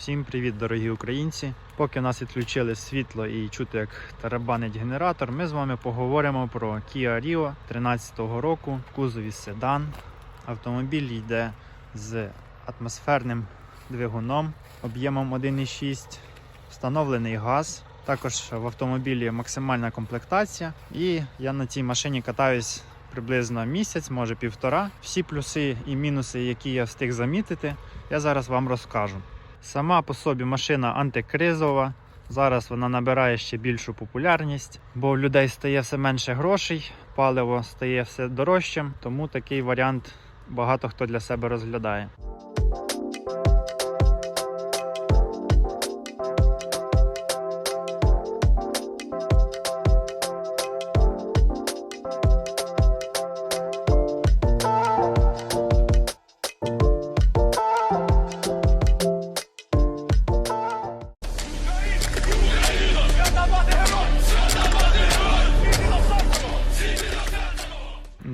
Всім привіт, дорогі українці! Поки у нас відключили світло і чути, як тарабанить генератор, ми з вами поговоримо про Kia Rio 13-го року в кузові седан. Автомобіль йде з атмосферним двигуном об'ємом 1,6, встановлений газ. Також в автомобілі максимальна комплектація. І я на цій машині катаюсь приблизно місяць, може півтора. Всі плюси і мінуси, які я встиг замітити, я зараз вам розкажу. Сама по собі машина антикризова. Зараз вона набирає ще більшу популярність, бо у людей стає все менше грошей, паливо стає все дорожчим, тому такий варіант багато хто для себе розглядає.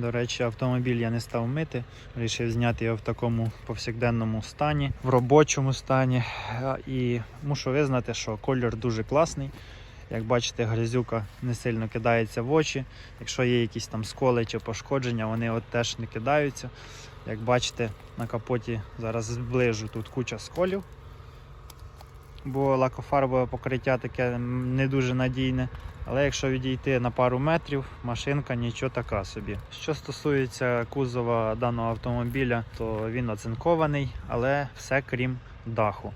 До речі, автомобіль я не став мити. Вирішив зняти його в такому повсякденному стані, в робочому стані. І мушу визнати, що колір дуже класний. Як бачите, грязюка не сильно кидається в очі. Якщо є якісь там сколи чи пошкодження, вони от теж не кидаються. Як бачите, на капоті зараз зближу тут куча сколів. Бо лакофарбове покриття таке не дуже надійне. Але якщо відійти на пару метрів, машинка нічого така собі. Що стосується кузова даного автомобіля, то він оцинкований, але все крім даху.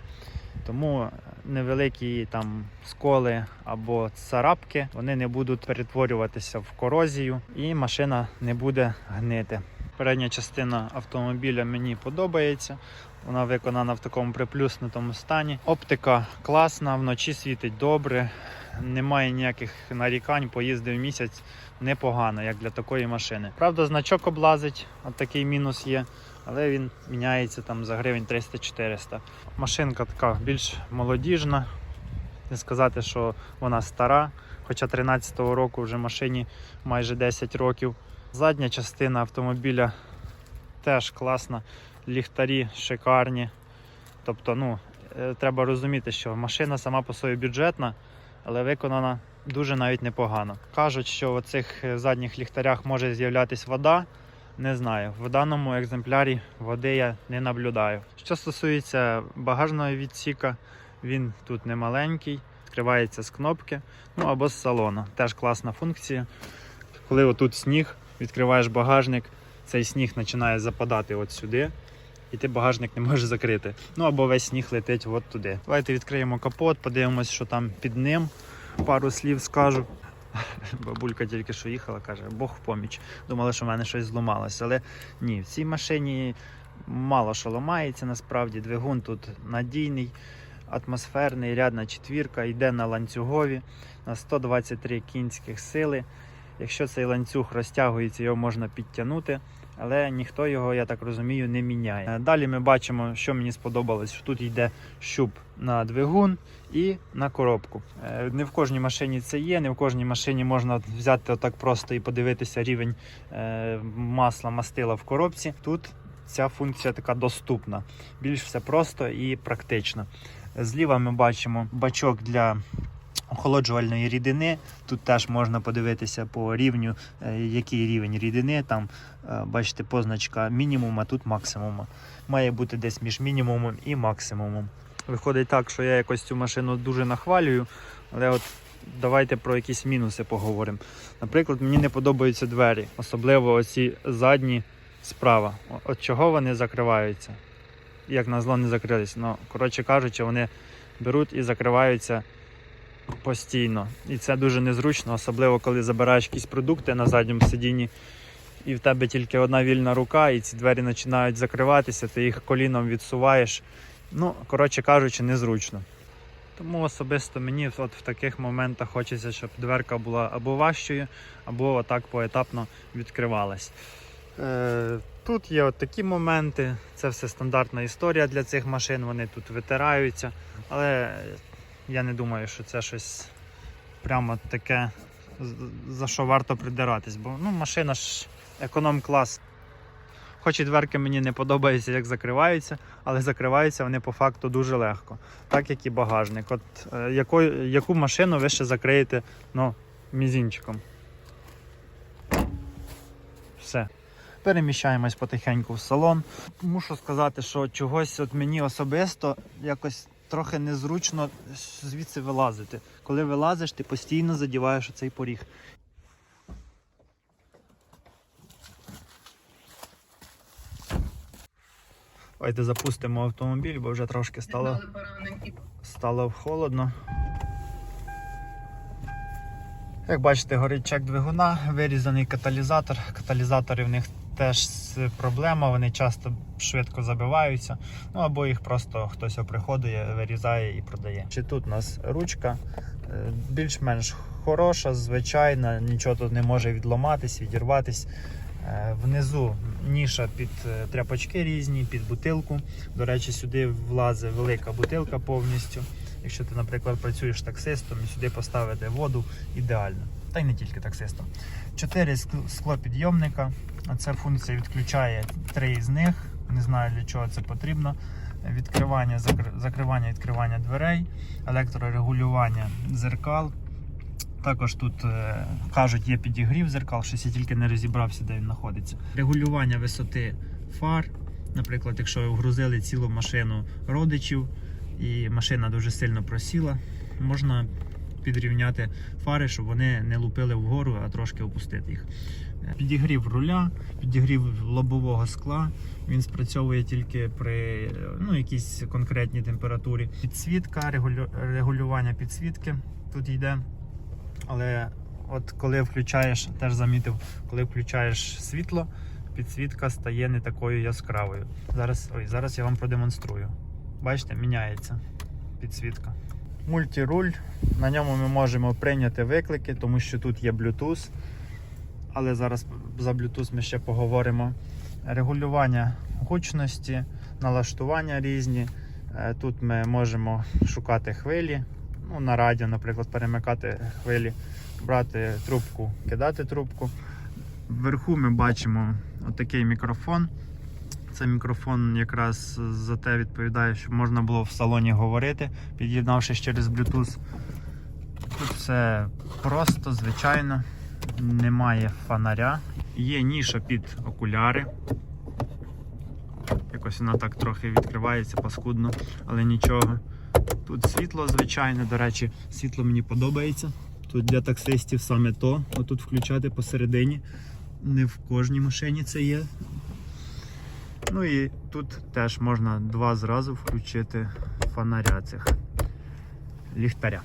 Тому невеликі там сколи або царапки вони не будуть перетворюватися в корозію і машина не буде гнити. Передня частина автомобіля мені подобається. Вона виконана в такому приплюснутому стані. Оптика класна, вночі світить добре, немає ніяких нарікань, поїздив місяць непогано, як для такої машини. Правда, значок облазить, от такий мінус є, але він міняється там за гривень 300-400. Машинка така більш молодіжна. Не сказати, що вона стара, хоча 13-го року вже машині майже 10 років. Задня частина автомобіля теж класна, ліхтарі шикарні. Тобто, ну, е, треба розуміти, що машина сама по собі бюджетна, але виконана дуже навіть непогано. Кажуть, що в цих задніх ліхтарях може з'являтися вода. Не знаю, в даному екземплярі води я не наблюдаю. Що стосується багажного відсіка, він тут не маленький, відкривається з кнопки, ну або з салона. Теж класна функція. Коли отут сніг, відкриваєш багажник, цей сніг починає западати от сюди, і ти багажник не можеш закрити. Ну або весь сніг летить от туди. Давайте відкриємо капот, подивимось, що там під ним. Пару слів скажу. Бабулька тільки що їхала, каже, Бог в поміч. Думала, що в мене щось зламалося. Але ні, в цій машині мало що ламається насправді. Двигун тут надійний, атмосферний, рядна четвірка, йде на ланцюгові на 123 кінських сили. Якщо цей ланцюг розтягується, його можна підтягнути, але ніхто його, я так розумію, не міняє. Е, Далі ми бачимо, що мені сподобалось, що тут йде щуп на двигун і на коробку. Е, Не в кожній машині це є, не в кожній машині можна взяти отак просто і подивитися рівень е, масла, мастила в коробці. Тут ця функція така доступна. Більш все просто і практично. Зліва ми бачимо бачок для охолоджувальної рідини. Тут теж можна подивитися по рівню, е, який рівень рідини. Там е, бачите позначка мінімум, а тут максимум. Має бути десь між мінімумом і максимумом. Виходить так, що я якось цю машину дуже нахвалюю, але от давайте про якісь мінуси поговоримо. Наприклад, мені не подобаються двері, особливо оці задні справа. От чого вони закриваються? Як назло не закрились. Ну, коротше кажучи, вони беруть і закриваються постійно. І це дуже незручно, особливо коли забираєш якісь продукти на задньому сидінні, і в тебе тільки одна вільна рука, і ці двері починають закриватися, ти їх коліном відсуваєш. Ну, коротше кажучи, незручно. Тому особисто мені от в таких моментах хочеться, щоб дверка була або важчою, або отак поетапно відкривалась. Е, тут є от такі моменти, це все стандартна історія для цих машин, вони тут витираються, але я не думаю, що це щось прямо таке, за що варто придиратись. Бо ну, машина ж економ-клас. Хоч і дверки мені не подобаються, як закриваються, але закриваються вони по факту дуже легко, так як і багажник. От е, яку, яку машину ви ще закриєте ну, мізінчиком. Все. Переміщаємось потихеньку в салон. Мушу сказати, що чогось от мені особисто якось трохи незручно звідси вилазити. Коли вилазиш, ти постійно задіваєш оцей поріг. Давайте запустимо автомобіль, бо вже трошки стало, стало холодно. Як бачите, горить чек двигуна, вирізаний каталізатор. Каталізатори в них теж проблема, вони часто швидко забиваються, ну або їх просто хтось оприходує, вирізає і продає. Чи тут у нас ручка е, більш-менш хороша, звичайна, нічого тут не може відламатись, відірватись. Е, Внизу ніша під е, тряпочки різні, під бутилку. До речі, сюди влазить велика бутилка повністю. Якщо ти, наприклад, працюєш таксистом і сюди поставити воду, ідеально. Та й не тільки таксистом. Чотири ск- склопідйомника. Ця функція відключає три з них. Не знаю для чого це потрібно. Відкривання, закривання, відкривання дверей, електрорегулювання дзеркал. Також тут е, кажуть, є підігрів зеркал, щось я тільки не розібрався, де він знаходиться. Регулювання висоти фар. Наприклад, якщо ви вгрузили цілу машину родичів і машина дуже сильно просіла, можна підрівняти фари, щоб вони не лупили вгору, а трошки опустити їх. Е, Підігрів руля, підігрів лобового скла. Він спрацьовує тільки при е, ну, якійсь конкретній температурі. Підсвітка, регулю... регулювання підсвітки тут йде. Але от коли включаєш, теж замітив, коли включаєш світло, підсвітка стає не такою яскравою. Зараз, ой, зараз я вам продемонструю. Бачите, міняється підсвітка. Мультируль. На ньому ми можемо прийняти виклики, тому що тут є Bluetooth. Але зараз за Bluetooth ми ще поговоримо. Регулювання гучності, налаштування різні. Е, Тут ми можемо шукати хвилі. Ну, на радіо, наприклад, перемикати хвилі, брати трубку, кидати трубку. Вверху ми бачимо отакий мікрофон. Це мікрофон якраз за те відповідає, щоб можна було в салоні говорити, під'єднавшись через Bluetooth. Тут все просто, звичайно, немає фонаря. Є ніша під окуляри. Якось вона так трохи відкривається паскудно, але нічого. Тут світло звичайне, до речі, світло мені подобається. Тут для таксистів саме то. Отут включати посередині. Не в кожній машині це є. Ну і тут теж можна два зразу включити фонаря цих ліхтаря,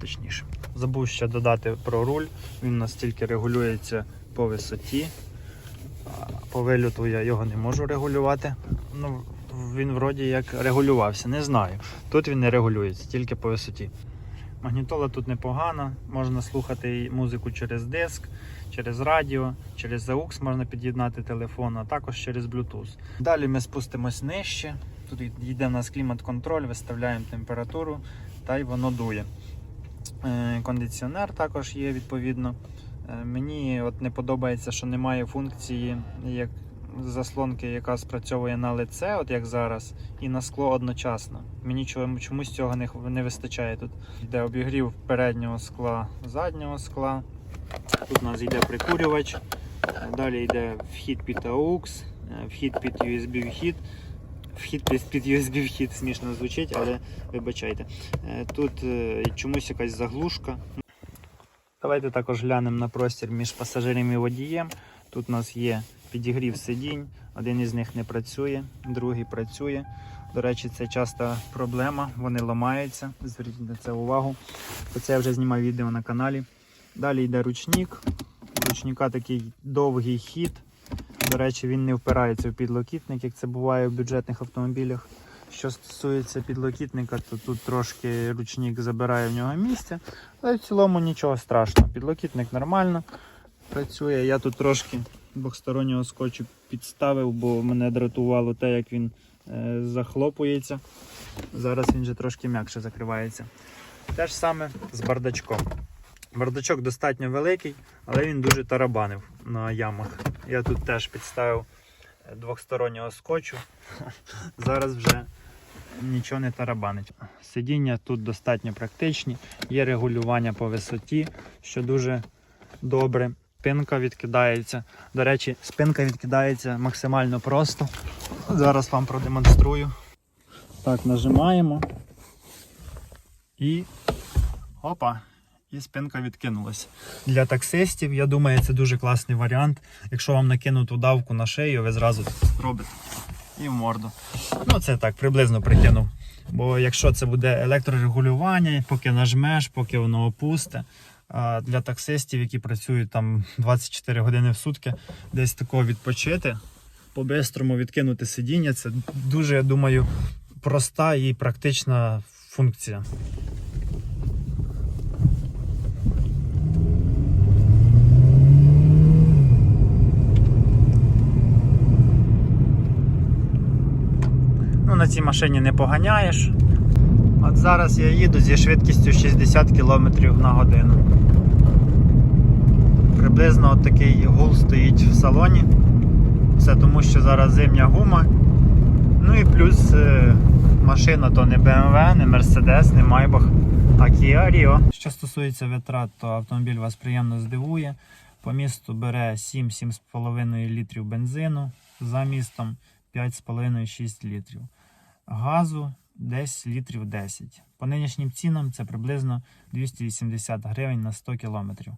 точніше. Забув ще додати про руль. Він у нас тільки регулюється по висоті. По вильоту я його не можу регулювати. Ну, він вроді як регулювався, не знаю. Тут він не регулюється, тільки по висоті. Магнітола тут непогана, можна слухати музику через диск, через радіо, через AUX можна під'єднати телефон, а також через Bluetooth. Далі ми спустимось нижче. Тут йде в нас клімат-контроль, виставляємо температуру та й воно дує. Е, Кондиціонер також є відповідно. Е, Мені от не подобається, що немає функції як заслонки, яка спрацьовує на лице, от як зараз, і на скло одночасно. Мені чомусь цього не, не вистачає тут. Йде обігрів переднього скла, заднього скла. Тут у нас йде прикурювач. Далі йде вхід під AUX, е, вхід під USB вхід. Вхід під- під USB вхід смішно звучить, але вибачайте. Е, Тут е, чомусь якась заглушка. Давайте також глянемо на простір між пасажиром і водієм. Тут у нас є підігрів сидінь, один із них не працює, другий працює. До речі, це часта проблема, вони ламаються. Зверніть на це увагу. Про це я вже знімав відео на каналі. Далі йде ручник. У ручника такий довгий хід. До речі, він не впирається в підлокітник, як це буває в бюджетних автомобілях. Що стосується підлокітника, то тут трошки ручник забирає в нього місця, але в цілому нічого страшного. Підлокітник нормально працює. Я тут трошки двохстороннього скотчу підставив, бо мене дратувало те, як він е, захлопується. Зараз він вже трошки м'якше закривається. Те ж саме з бардачком. Бардачок достатньо великий, але він дуже тарабанив на ямах. Я тут теж підставив двохстороннього скотчу. Зараз вже нічого не тарабанить. Сидіння тут достатньо практичні, є регулювання по висоті, що дуже добре. Спинка відкидається. До речі, спинка відкидається максимально просто. Зараз вам продемонструю. Так, нажимаємо. І опа, і спинка відкинулася. Для таксистів, я думаю, це дуже класний варіант. Якщо вам накинуть удавку на шию, ви зразу робите і в морду. Ну, це так, приблизно прикинув. Бо якщо це буде електрорегулювання, поки нажмеш, поки воно опусте. Для таксистів, які працюють там 24 години в сутки, десь такого відпочити, по-бистрому відкинути сидіння, це дуже, я думаю, проста і практична функція. Ну, на цій машині не поганяєш. От зараз я їду зі швидкістю 60 км на годину. Приблизно от такий гул стоїть в салоні. Все тому, що зараз зимня гума. Ну і плюс е, машина то не BMW, не Mercedes, не Maybach, а Kia Rio. Що стосується витрат, то автомобіль вас приємно здивує. По місту бере 7-7,5 літрів бензину, за містом 5,5-6 літрів. Газу десь літрів 10. По нинішнім цінам це приблизно 280 гривень на 100 кілометрів.